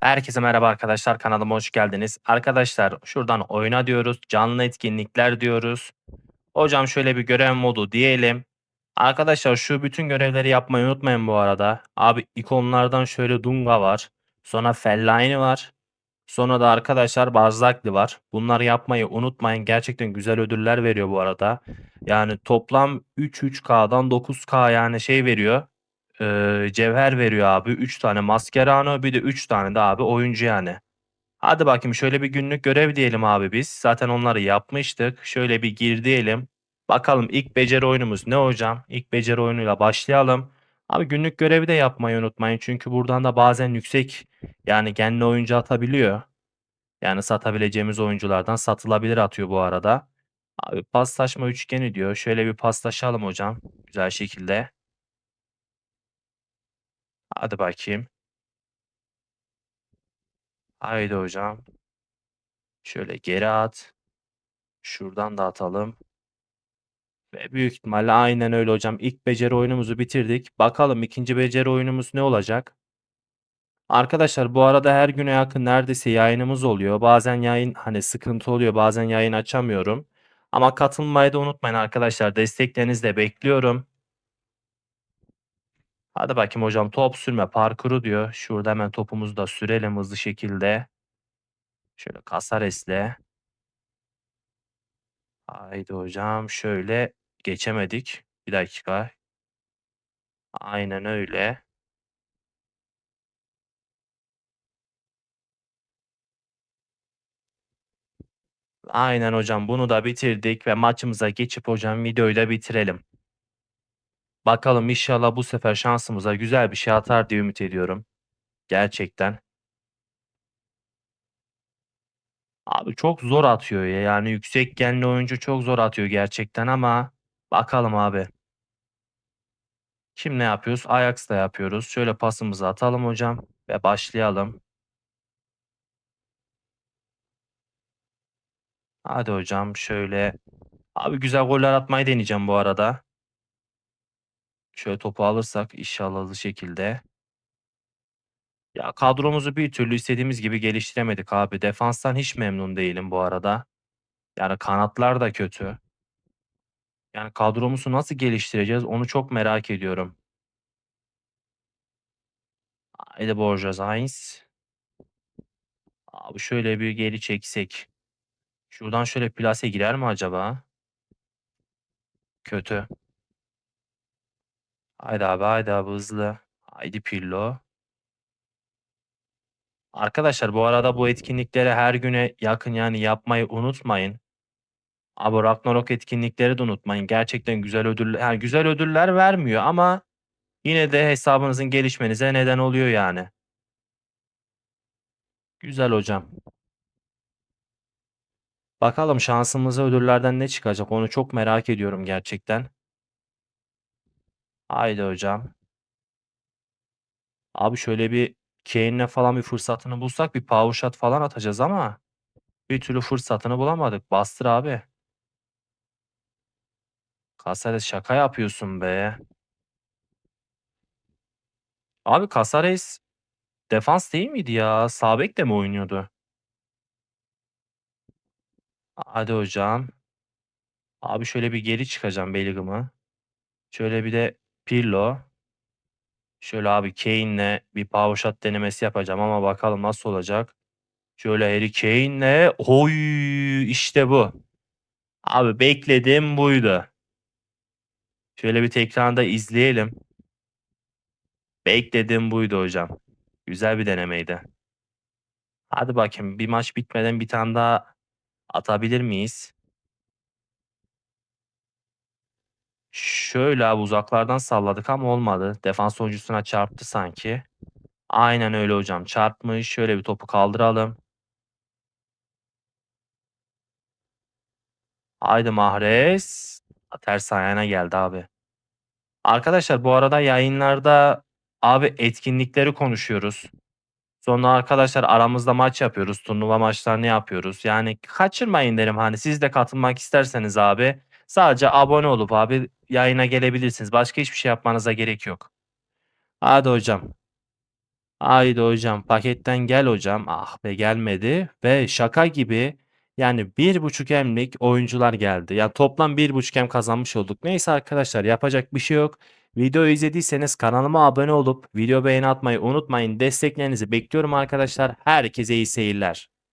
Herkese merhaba arkadaşlar kanalıma hoş geldiniz. Arkadaşlar şuradan oyna diyoruz. Canlı etkinlikler diyoruz. Hocam şöyle bir görev modu diyelim. Arkadaşlar şu bütün görevleri yapmayı unutmayın bu arada. Abi ikonlardan şöyle Dunga var. Sonra Fellaini var. Sonra da arkadaşlar Barzakli var. Bunları yapmayı unutmayın. Gerçekten güzel ödüller veriyor bu arada. Yani toplam 3 3K'dan 9K yani şey veriyor. Eee, cevher veriyor abi. 3 tane Mascherano bir de 3 tane de abi oyuncu yani. Hadi bakayım şöyle bir günlük görev diyelim abi biz. Zaten onları yapmıştık. Şöyle bir gir diyelim. Bakalım ilk beceri oyunumuz ne hocam? İlk beceri oyunuyla başlayalım. Abi günlük görevi de yapmayı unutmayın. Çünkü buradan da bazen yüksek yani genli oyuncu atabiliyor. Yani satabileceğimiz oyunculardan satılabilir atıyor bu arada. Abi paslaşma üçgeni diyor. Şöyle bir paslaşalım hocam. Güzel şekilde. Hadi bakayım. Haydi hocam. Şöyle geri at. Şuradan da atalım. Ve büyük ihtimalle aynen öyle hocam. İlk beceri oyunumuzu bitirdik. Bakalım ikinci beceri oyunumuz ne olacak? Arkadaşlar bu arada her güne yakın neredeyse yayınımız oluyor. Bazen yayın hani sıkıntı oluyor. Bazen yayın açamıyorum. Ama katılmayı da unutmayın arkadaşlar. Desteklerinizi de bekliyorum. Hadi bakayım hocam top sürme parkuru diyor. Şurada hemen topumuzu da sürelim hızlı şekilde. Şöyle Casares'le. Haydi hocam şöyle geçemedik. Bir dakika. Aynen öyle. Aynen hocam bunu da bitirdik ve maçımıza geçip hocam videoyu da bitirelim. Bakalım inşallah bu sefer şansımıza güzel bir şey atar diye ümit ediyorum. Gerçekten. Abi çok zor atıyor ya. Yani yüksek genli oyuncu çok zor atıyor gerçekten ama bakalım abi. Şimdi ne yapıyoruz? Ajax'la yapıyoruz. Şöyle pasımızı atalım hocam ve başlayalım. Hadi hocam şöyle. Abi güzel goller atmayı deneyeceğim bu arada. Şöyle topu alırsak inşallah hızlı şekilde. Ya kadromuzu bir türlü istediğimiz gibi geliştiremedik abi. Defanstan hiç memnun değilim bu arada. Yani kanatlar da kötü. Yani kadromuzu nasıl geliştireceğiz onu çok merak ediyorum. Haydi Borja Sainz. Abi şöyle bir geri çeksek. Şuradan şöyle plase girer mi acaba? Kötü. Haydi abi haydi abi hızlı. Haydi Pirlo. Arkadaşlar bu arada bu etkinlikleri her güne yakın yani yapmayı unutmayın. Abi Ragnarok etkinlikleri de unutmayın. Gerçekten güzel ödüller, yani güzel ödüller vermiyor ama yine de hesabınızın gelişmenize neden oluyor yani. Güzel hocam. Bakalım şansımıza ödüllerden ne çıkacak onu çok merak ediyorum gerçekten. Haydi hocam. Abi şöyle bir Kane'le falan bir fırsatını bulsak bir power shot falan atacağız ama bir türlü fırsatını bulamadık. Bastır abi. Casares şaka yapıyorsun be. Abi Casares defans değil miydi ya? Sağ bek de mi oynuyordu? Hadi hocam. Abi şöyle bir geri çıkacağım Bellingham'ı. Şöyle bir de Pirlo. Şöyle abi Kane'le bir power shot denemesi yapacağım ama bakalım nasıl olacak. Şöyle Harry Kane'le oy işte bu. Abi bekledim buydu. Şöyle bir tekrarda izleyelim. Bekledim buydu hocam. Güzel bir denemeydi. Hadi bakayım bir maç bitmeden bir tane daha atabilir miyiz? Şöyle abi uzaklardan salladık ama olmadı. Defans oyuncusuna çarptı sanki. Aynen öyle hocam çarpmış. Şöyle bir topu kaldıralım. Haydi Mahrez. Ters ayağına geldi abi. Arkadaşlar bu arada yayınlarda abi etkinlikleri konuşuyoruz. Sonra arkadaşlar aramızda maç yapıyoruz. Turnuva maçlarını yapıyoruz. Yani kaçırmayın derim hani siz de katılmak isterseniz abi sadece abone olup abi yayına gelebilirsiniz. Başka hiçbir şey yapmanıza gerek yok. Hadi hocam. Haydi hocam paketten gel hocam. Ah be gelmedi ve şaka gibi yani 1.5 M'lik oyuncular geldi. Ya toplam 1.5 M kazanmış olduk. Neyse arkadaşlar yapacak bir şey yok. Videoyu izlediyseniz kanalıma abone olup video beğeni atmayı unutmayın. Desteklerinizi bekliyorum arkadaşlar. Herkese iyi seyirler.